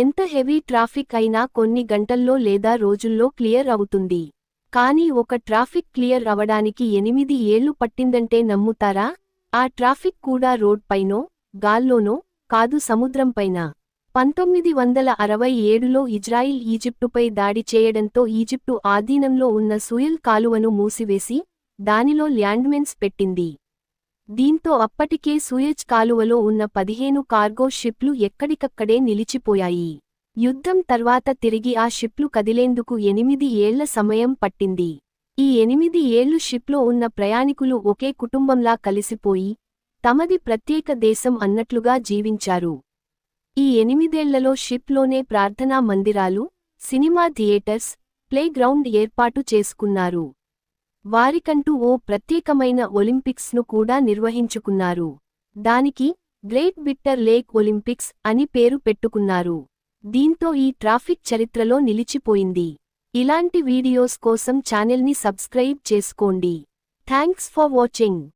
ఎంత heavy traffic అయినా కొన్ని గంటల్లో లేదా రోజుల్లో క్లియర్ అవుతుంది. కానీ ఒక ట్రాఫిక్ క్లియర్ అవడానికి ఎనిమిది ఏళ్ళు పట్టిందంటే నమ్ముతారా? ఆ ట్రాఫిక్ కూడా రోడ్పైనో గాల్లోనో కాదు సముద్రంపైన పంతొమ్మిది వందల అరవై ఏడులో ఇజ్రాయిల్ ఈజిప్టుపై దాడి చేయడంతో ఈజిప్టు ఆధీనంలో ఉన్న సుయల్ కాలువను మూసివేసి దానిలో ల్యాండ్మెన్స్ పెట్టింది. దీంతో అప్పటికే సూయజ్ కాలువలో ఉన్న పదిహేను కార్గో షిప్లు ఎక్కడికక్కడే నిలిచిపోయాయి. యుద్ధం తర్వాత తిరిగి ఆ షిప్లు కదిలేందుకు ఎనిమిది ఏళ్ళ సమయం పట్టింది. ఈ ఎనిమిది ఏళ్ళు షిప్లో ఉన్న ప్రయాణికులు ఒకే కుటుంబంలా కలిసిపోయి తమది ప్రత్యేక దేశం అన్నట్లుగా జీవించారు. ఈ ఎనిమిదేళ్ళలో షిప్లోనే ప్రార్థనా మందిరాలు సినిమా థియేటర్స్ ప్లేగ్రౌండ్ ఏర్పాటు చేసుకున్నారు. వారికంటూ ఓ ప్రత్యేకమైన ఒలింపిక్స్ను కూడా నిర్వహించుకున్నారు. దానికి గ్రేట్ బిట్టర్ లేక్ ఒలింపిక్స్ అని పేరు పెట్టుకున్నారు. దీంతో ఈ ట్రాఫిక్ చరిత్రలో నిలిచిపోయింది. ఇలాంటి వీడియోస్ కోసం ఛానల్ని సబ్స్క్రైబ్ చేసుకోండి. Thanks for watching.